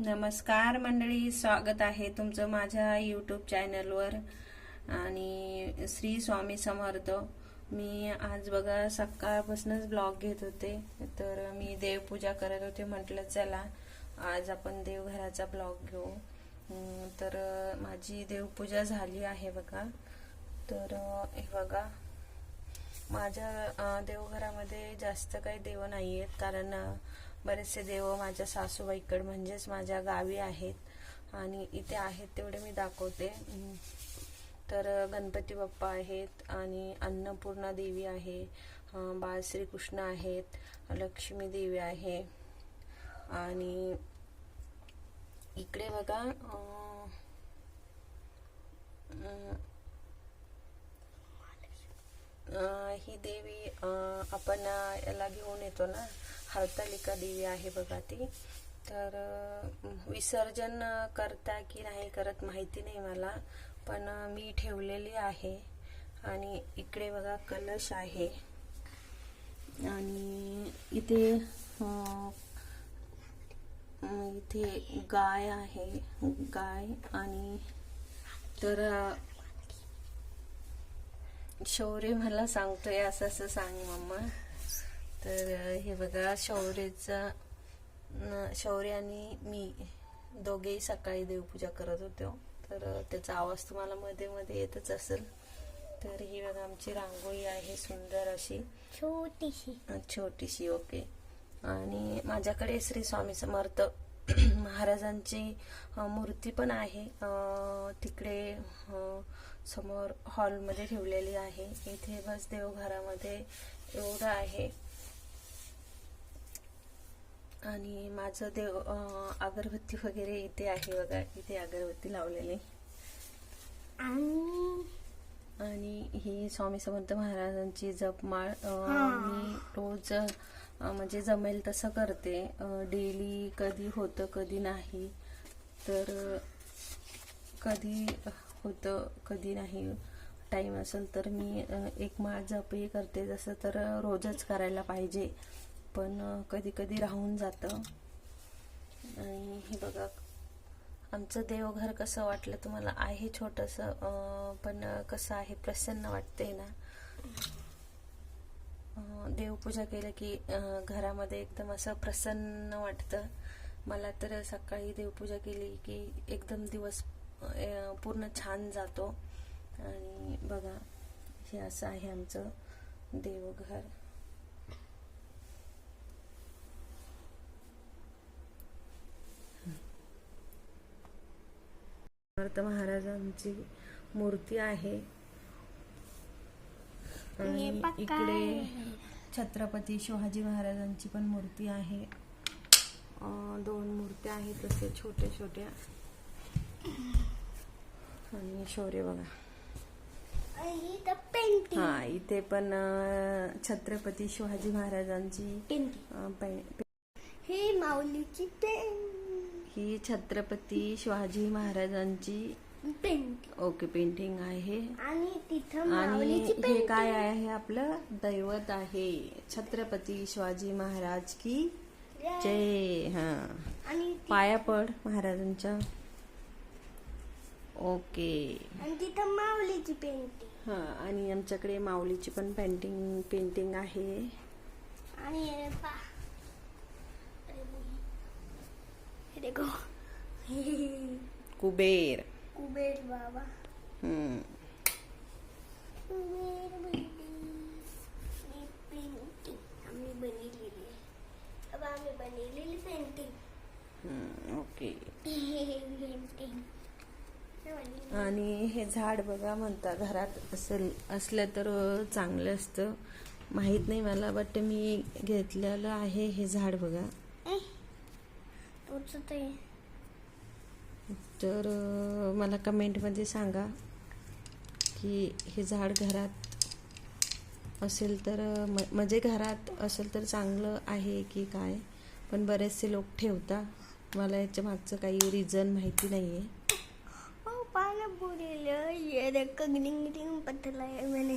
नमस्कार मंडळी स्वागत आहे तुमचं माझ्या यूट्यूब चॅनलवर आणि श्री स्वामी समर्थ. मी आज बघा सकाळपासूनच ब्लॉग घेत होते. तर मी देवपूजा करत होते म्हटलं चला आज आपण देवघराचा ब्लॉग घेऊ. तर माझी देवपूजा झाली आहे बघा. तर हे बघा. माझ्या देवघरामध्ये जास्त काही देव नाही आहेत कारण बरेचसे देव माझ्या सासूबाईकडे म्हणजेच माझ्या गावी आहेत आणि इथे आहेत तेवढे मी दाखवते. तर गणपती बाप्पा आहेत आणि अन्नपूर्णा देवी आहे बाळ श्रीकृष्ण आहेत लक्ष्मी देवी आहे आणि इकडे बघा ही देवी आपण याला घेऊन येतो ना. हरतालिका देवी आहे बघा ती. तर विसर्जन करता की नाही करत माहिती नाही मला. पण मी ठेवलेली आहे. आणि इकडे बघा कलश आहे. आणि इथे इथे गाय आहे. गाय आणि तर शौर्य मला सांगतोय असं असं सांग मम्मा. तर हे बघा शौर्यचा न- शौर्य आणि मी दोघेही सकाळी देवपूजा करत होतो. तर त्याचा आवाज तुम्हाला मध्ये मध्ये येतच असेल. तर ही बघा आमची रांगोळी आहे सुंदर अशी. छोटीशी. छोटीशी ओके. आणि माझ्याकडे श्री स्वामी समर्थ महाराजांची मूर्ती पण आहे. तिकडे समोर हॉलमध्ये ठेवलेली आहे. इथे बस देवघरामध्ये एवढं आहे. आणि माझं देव अगरबत्ती वगैरे इथे आहे बघा. इथे अगरबत्ती लावलेली. आणि ही स्वामी समर्थ महाराजांची जपमाळ. मी रोज म्हणजे जमेल तसं करते. डेली कधी होतं कधी नाही. तर कधी होतं कधी नाही टाईम असेल तर मी एक माळ जपही करते. जसं तर रोजच करायला पाहिजे. पण कधी कधी राहून जातं. आणि हे बघा आमचं देवघर कसं वाटलं तुम्हाला? आहे छोटंसं पण कसं आहे? प्रसन्न वाटते ना? देवपूजा केलं की घरामध्ये एकदम असं प्रसन्न वाटतं. मला तर सकाळी देवपूजा केली की एकदम दिवस पूर्ण छान जातो. आणि बघा हे असं आहे आमचं देवघर. महाराजांची मूर्ती आहे. आणि इकडे. छत्रपती शिवाजी महाराजांची पण मूर्ती आहे. दोन मूर्त्या आहेत तसे छोट्या छोट्या. आणि शौर्य बघा. ही हा इथे पण छत्रपती शिवाजी महाराजांची ही माऊलीची ही छत्रपती शिवाजी महाराजांची पेंटिंग ओके पेंटिंग आहे. आणि तिथं आणि हे काय आहे आपलं? दैवत आहे. छत्रपती शिवाजी महाराज की जय. हा. आणि पाया पड महाराजांच्या. ओके. आणि तिथं माऊलीची पेंटिंग हा आणि आमच्याकडे माऊलीची पण पेंटिंग पेंटिंग आहे. आणि हे अरे. हे देखो. कुबेर. कुबेर बाबा. कुबेर ही पेंटिंग आम्ही बनवलेली अब आम्ही बनवलेली पेंटिंग ओके. पेंटिंग आणि हे झाड बघा म्हणता घरात असेल असलं तर चांगलं असतं. माहीत नाही मला बट मी घेतलेलं आहे हे झाड बघा. तोच ते तर मला कमेंटमध्ये सांगा की हे झाड घरात असेल तर म- म्हणजे घरात असेल तर चांगलं आहे की काय? पण बरेचसे लोक ठेवता मला याच्या मागचं काही रिझन माहिती नाही आहे Oh, paano po आहे म्हणे.